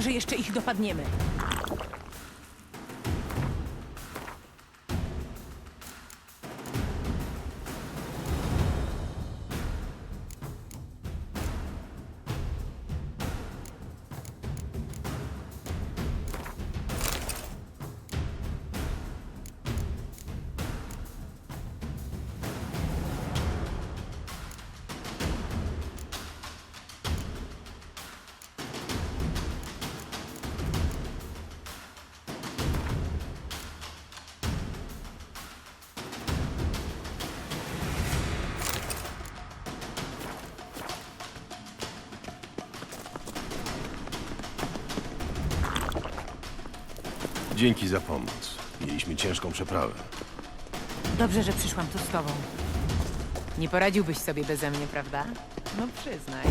Może jeszcze ich dopadniemy. Dzięki za pomoc. Mieliśmy ciężką przeprawę. Dobrze, że przyszłam tu z tobą. Nie poradziłbyś sobie beze mnie, prawda? No przyznaj.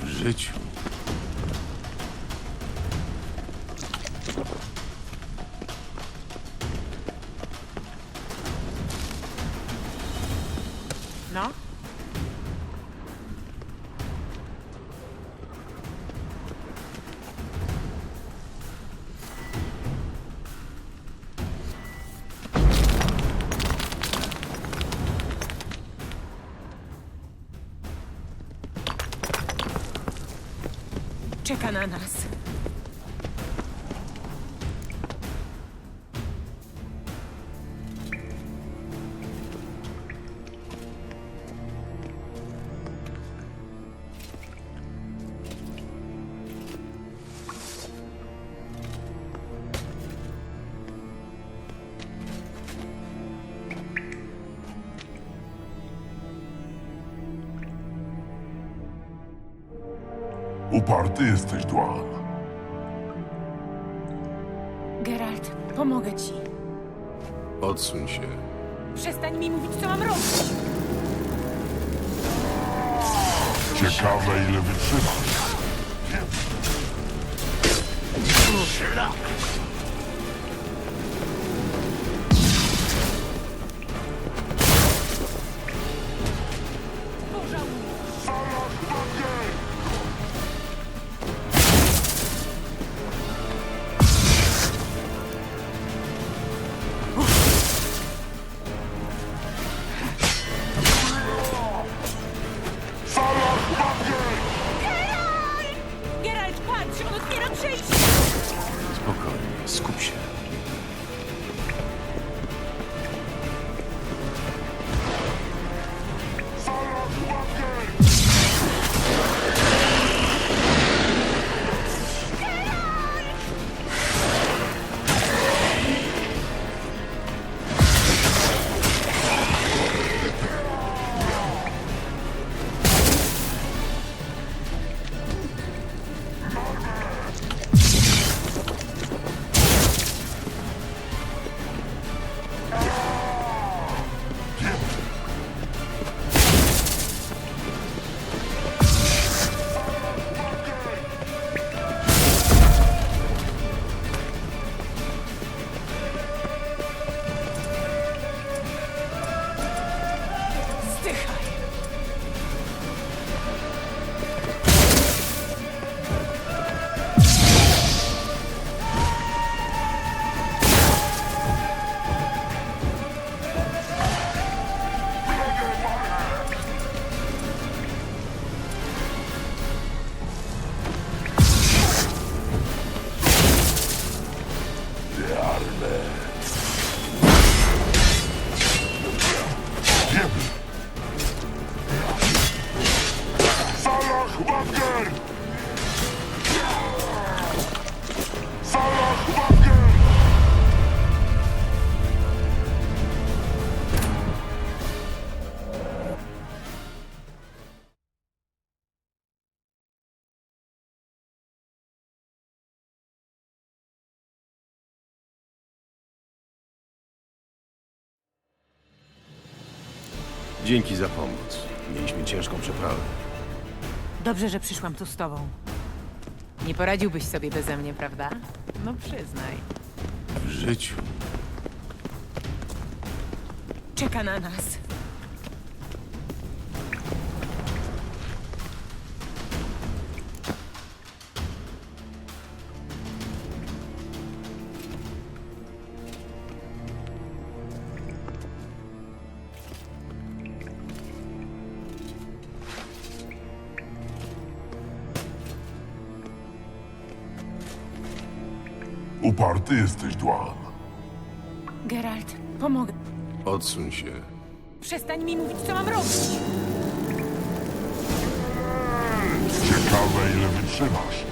W życiu. Czeka na Uparty jesteś, Dwan. Geralt, pomogę ci. Odsuń się. Przestań mi mówić, co mam robić. Ciekawe, ile wytrzymasz. Geralt, Dzięki za pomoc. Mieliśmy ciężką przeprawę. Dobrze, że przyszłam tu z tobą. Nie poradziłbyś sobie beze mnie, prawda? No przyznaj. W życiu. Czeka na nas. Uparty jesteś, Dwan. Geralt, pomogę. Odsuń się. Przestań mi mówić, co mam robić. Ciekawe, ile wytrzymasz.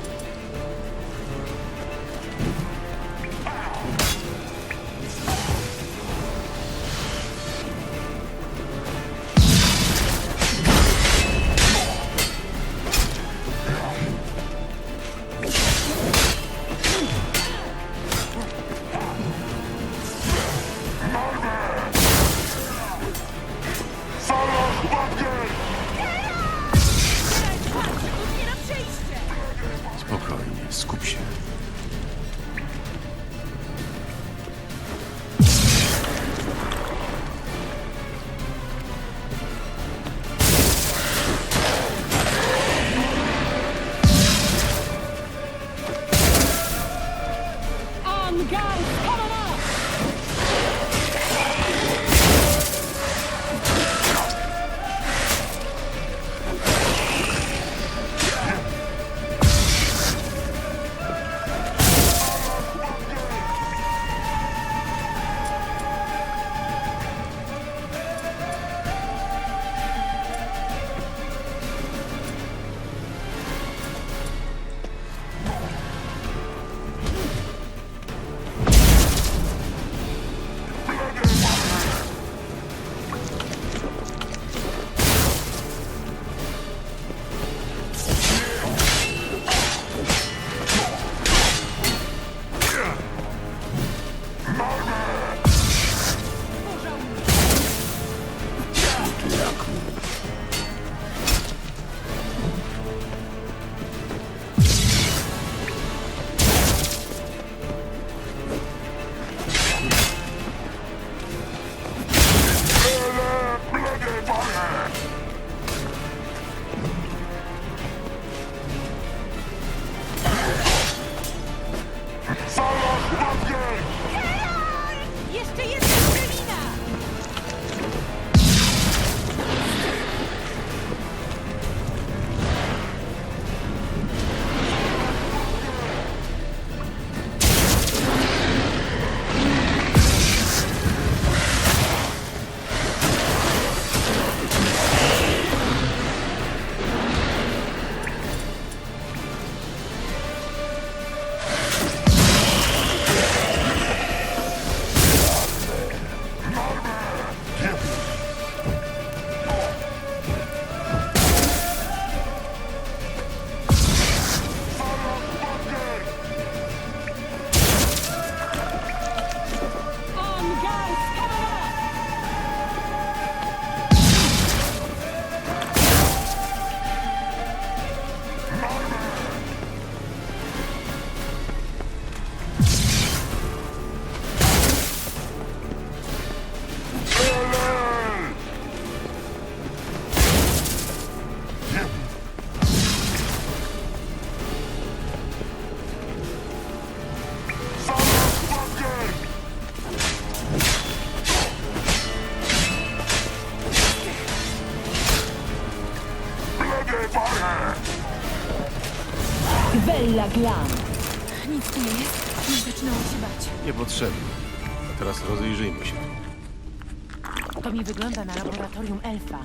To mi wygląda na laboratorium elfa.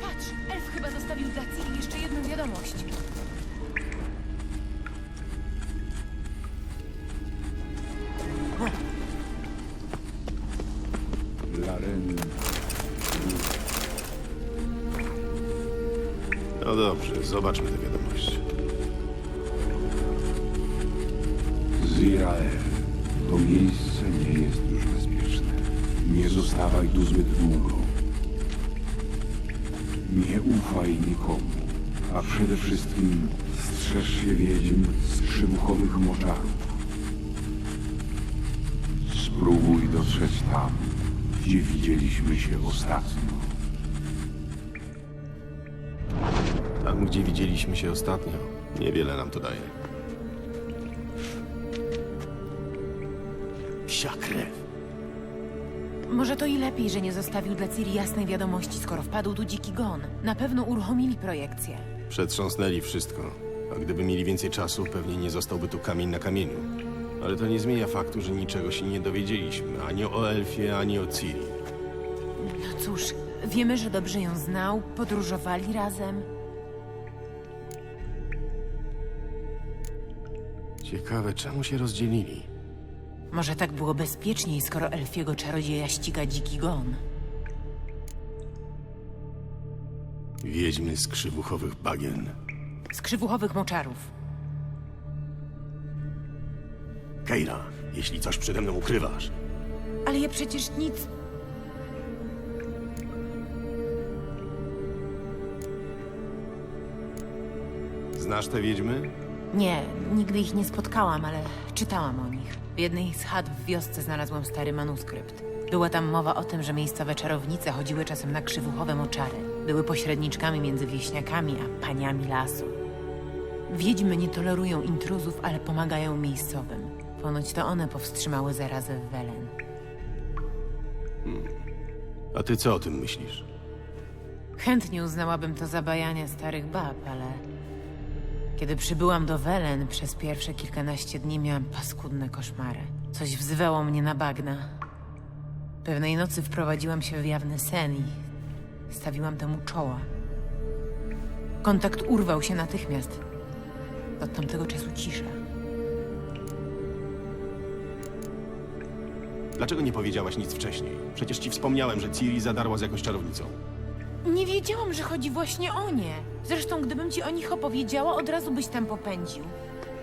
Patrz, elf chyba zostawił dla Ciri jeszcze jedną wiadomość. Laren No dobrze, zobaczmy tę przede wszystkim strzeż się wiedźm z przymuchowych moczarów. Spróbuj dotrzeć tam, gdzie widzieliśmy się ostatnio. Tam, gdzie widzieliśmy się ostatnio, niewiele nam to daje. Psia krew. Może to i lepiej, że nie zostawił dla Ciri jasnej wiadomości, skoro wpadł tu dziki gon. Na pewno uruchomili projekcję. Przetrząsnęli wszystko. A gdyby mieli więcej czasu, pewnie nie zostałby tu kamień na kamieniu. Ale to nie zmienia faktu, że niczego się nie dowiedzieliśmy. Ani o Elfie, ani o Ciri. No cóż, wiemy, że dobrze ją znał, podróżowali razem. Ciekawe, czemu się rozdzielili? Może tak było bezpieczniej, skoro elfiego czarodzieja ściga dziki gon. Wiedźmy z krzywuchowych bagien. Z krzywuchowych moczarów. Keira, jeśli coś przede mną ukrywasz, Ale ja przecież nic... znasz te wiedźmy? Nie, nigdy ich nie spotkałam, ale czytałam o nich. W jednej z chat w wiosce znalazłam stary manuskrypt. Była tam mowa o tym, że miejscowe czarownice chodziły czasem na krzywuchowe moczary. Były pośredniczkami między wieśniakami a paniami lasu. Wiedźmy nie tolerują intruzów, ale pomagają miejscowym. Ponoć to one powstrzymały zarazę w Welen. A ty co o tym myślisz? Chętnie uznałabym to za bajanie starych bab, ale... Kiedy przybyłam do Welen, przez pierwsze kilkanaście dni miałam paskudne koszmary. Coś wzywało mnie na bagna. Pewnej nocy wprowadziłam się w jawny sen i stawiłam temu czoła. Kontakt urwał się natychmiast. Od tamtego czasu cisza. Dlaczego nie powiedziałaś nic wcześniej? Przecież ci wspomniałem, że Ciri zadarła z jakąś czarownicą. Nie wiedziałam, że chodzi właśnie o nie. Zresztą, gdybym ci o nich opowiedziała, od razu byś tam popędził.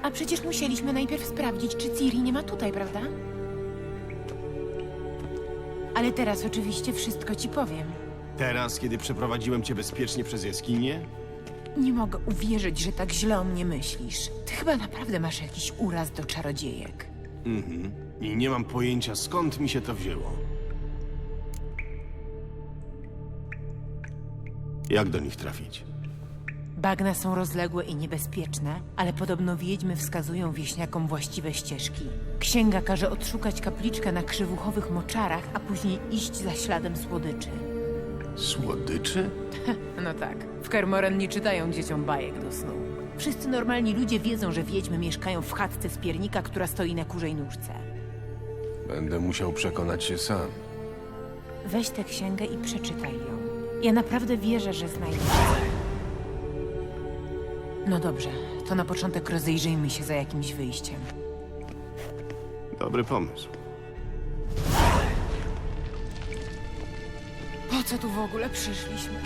A przecież musieliśmy najpierw sprawdzić, czy Ciri nie ma tutaj, prawda? Ale teraz oczywiście wszystko ci powiem. Teraz, kiedy przeprowadziłem cię bezpiecznie przez jaskinię? Nie mogę uwierzyć, że tak źle o mnie myślisz. Ty chyba naprawdę masz jakiś uraz do czarodziejek. Mhm. I nie mam pojęcia, skąd mi się to wzięło. Jak do nich trafić? Bagna są rozległe i niebezpieczne, ale podobno wiedźmy wskazują wieśniakom właściwe ścieżki. Księga każe odszukać kapliczkę na krzywuchowych moczarach, a później iść za śladem słodyczy. Słodyczy? No tak, w Kermoren nie czytają dzieciom bajek do snu. Wszyscy normalni ludzie wiedzą, że wiedźmy mieszkają w chatce z piernika, która stoi na kurzej nóżce. Będę musiał przekonać się sam. Weź tę księgę i przeczytaj ją. Ja naprawdę wierzę, że znajdziesz. No dobrze, to na początek rozejrzyjmy się za jakimś wyjściem. Dobry pomysł. Co tu w ogóle przyszliśmy?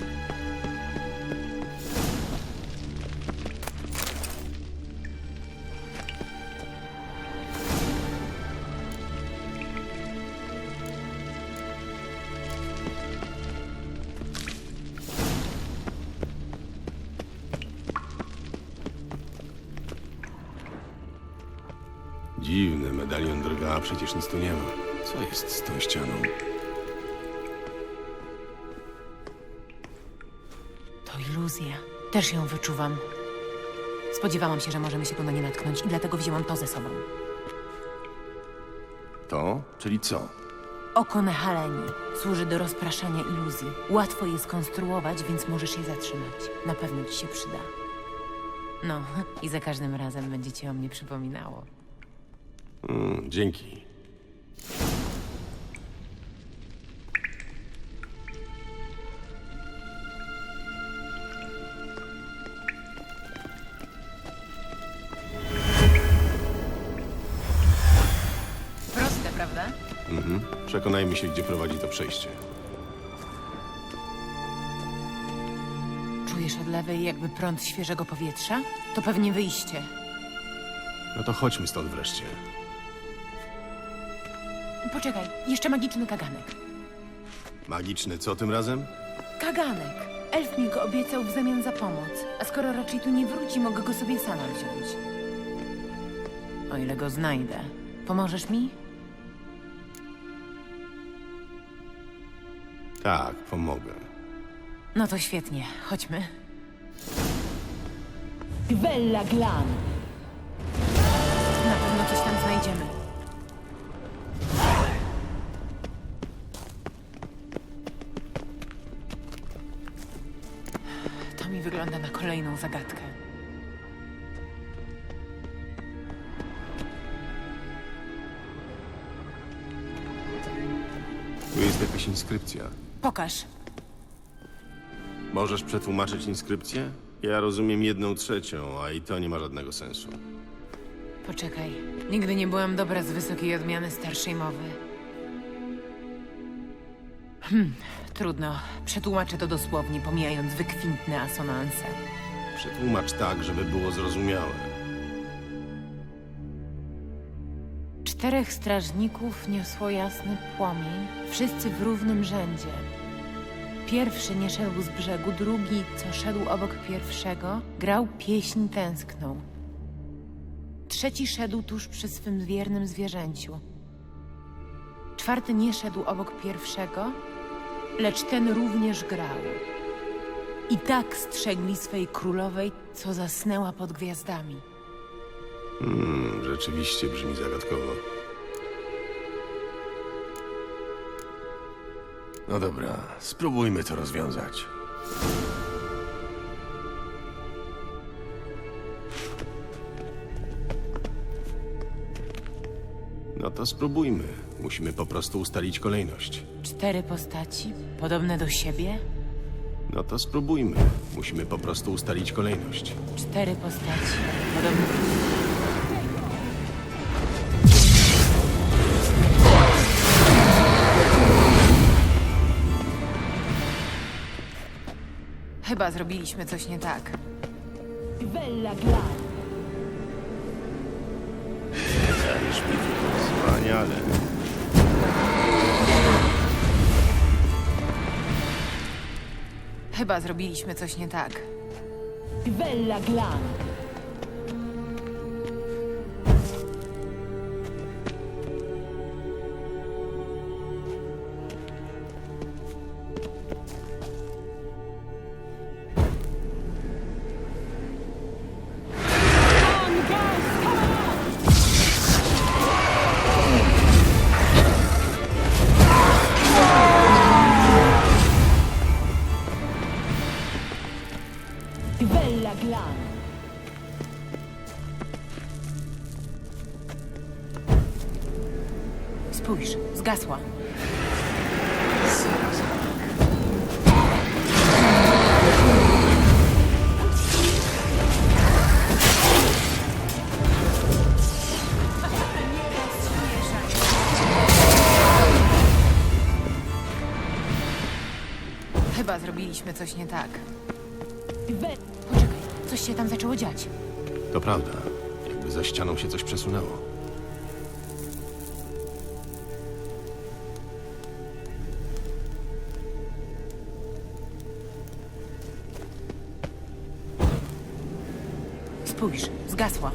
Dziwny medalion drga, przecież nic tu nie ma. Co jest z tą ścianą? Też ją wyczuwam. Spodziewałam się, że możemy się tu na nie natknąć i dlatego wzięłam to ze sobą. To? Czyli co? Oko Nehaleni służy do rozpraszania iluzji. Łatwo je skonstruować, więc możesz je zatrzymać. Na pewno ci się przyda. No, i za każdym razem będzie ci o mnie przypominało. Mm, dzięki. Przekonajmy się, gdzie prowadzi to przejście. Czujesz od lewej jakby prąd świeżego powietrza? To pewnie wyjście. No to chodźmy stąd wreszcie. Poczekaj, jeszcze magiczny kaganek. Magiczny co tym razem? Kaganek! Elf mi go obiecał w zamian za pomoc. A skoro raczej tu nie wróci, mogę go sobie sama wziąć. O ile go znajdę. Pomożesz mi? Tak, pomogę. No to świetnie, chodźmy. Bella Glan. Na pewno coś tam znajdziemy. To mi wygląda na kolejną zagadkę. Jakaś inskrypcja. Pokaż. Możesz przetłumaczyć inskrypcję? Ja rozumiem jedną trzecią, a i to nie ma żadnego sensu. Poczekaj. Nigdy nie byłam dobra z wysokiej odmiany starszej mowy. Hmm, trudno. Przetłumaczę to dosłownie, pomijając wykwintne asonanse. Przetłumacz tak, żeby było zrozumiałe. Czterech strażników niosło jasny płomień, wszyscy w równym rzędzie. Pierwszy nie szedł z brzegu, drugi, co szedł obok pierwszego, grał pieśń tęskną. Trzeci szedł tuż przy swym wiernym zwierzęciu. Czwarty nie szedł obok pierwszego, lecz ten również grał. I tak strzegli swej królowej, co zasnęła pod gwiazdami. Hmm, rzeczywiście brzmi zagadkowo. No dobra, spróbujmy to rozwiązać. No to spróbujmy. Musimy po prostu ustalić kolejność. Cztery postaci, podobne do siebie, No to spróbujmy. Musimy po prostu ustalić kolejność. Cztery postaci. Podobno. Chyba zrobiliśmy coś nie tak. Bella Glan. Dajesz mi Wspaniale. Chyba zrobiliśmy coś nie tak. Bella Glan. Spójrz, zgasła. Chyba zrobiliśmy coś nie tak. Poczekaj, coś się tam zaczęło dziać. To prawda. Jakby za ścianą się coś przesunęło. Spójrz, zgasła.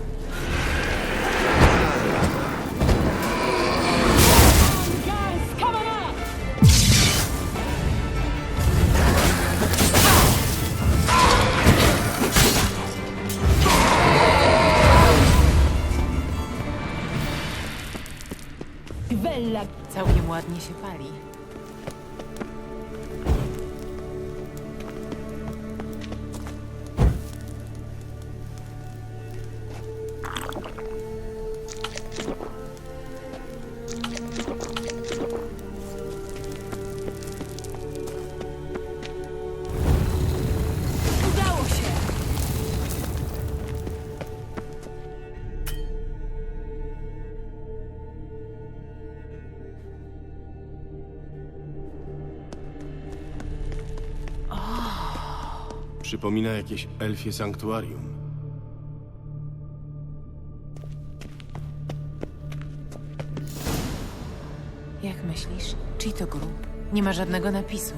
Przypomina jakieś elfie sanktuarium. Jak myślisz? Czyj to grób? Nie ma żadnego napisu.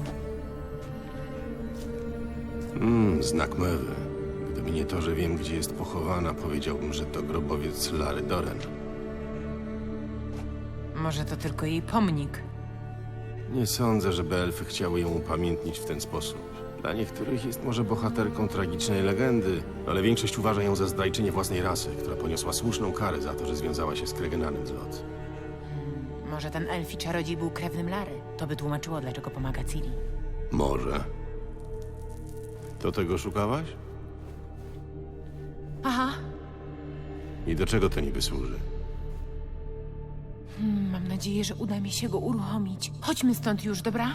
Hmm, znak mewy. Gdyby nie to, że wiem, gdzie jest pochowana, powiedziałbym, że to grobowiec Lary Doren. Może to tylko jej pomnik. Nie sądzę, żeby elfy chciały ją upamiętnić w ten sposób. Dla niektórych jest może bohaterką tragicznej legendy, ale większość uważa ją za zdrajczynię własnej rasy, która poniosła słuszną karę za to, że związała się z Kregenanem z Lot. Może ten elfi czarodziej był krewnym Lary. To by tłumaczyło, dlaczego pomaga Ciri. Może. To tego szukałaś? Aha. I do czego to niby służy? Hmm, Mam nadzieję, że uda mi się go uruchomić. Chodźmy stąd już, dobra?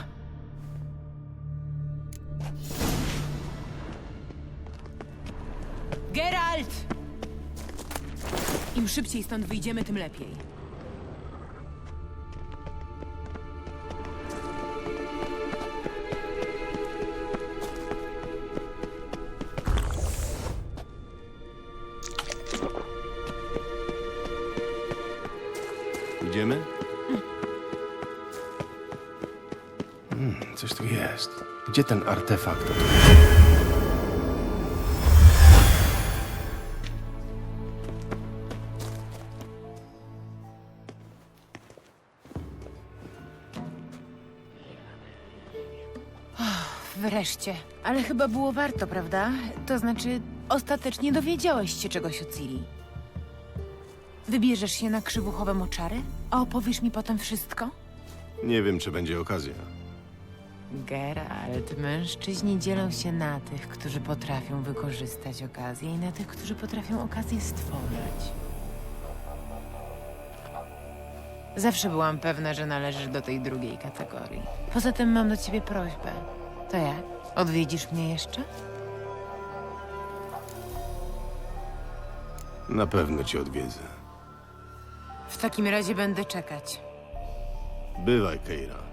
Szybciej stąd wyjdziemy, tym lepiej. Idziemy? Hmm, coś tu jest. Gdzie ten artefakt? Wreszcie. Ale chyba było warto, prawda? To znaczy, ostatecznie dowiedziałeś się czegoś o Ciri. Wybierzesz się na krzywuchowe moczary? A opowiesz mi potem wszystko? Nie wiem, czy będzie okazja. Geralt, mężczyźni dzielą się na tych, którzy potrafią wykorzystać okazję i na tych, którzy potrafią okazję stworzyć. Zawsze byłam pewna, że należysz do tej drugiej kategorii. Poza tym mam do ciebie prośbę. To jak? Odwiedzisz mnie jeszcze? Na pewno cię odwiedzę. W takim razie będę czekać. Bywaj, Keira.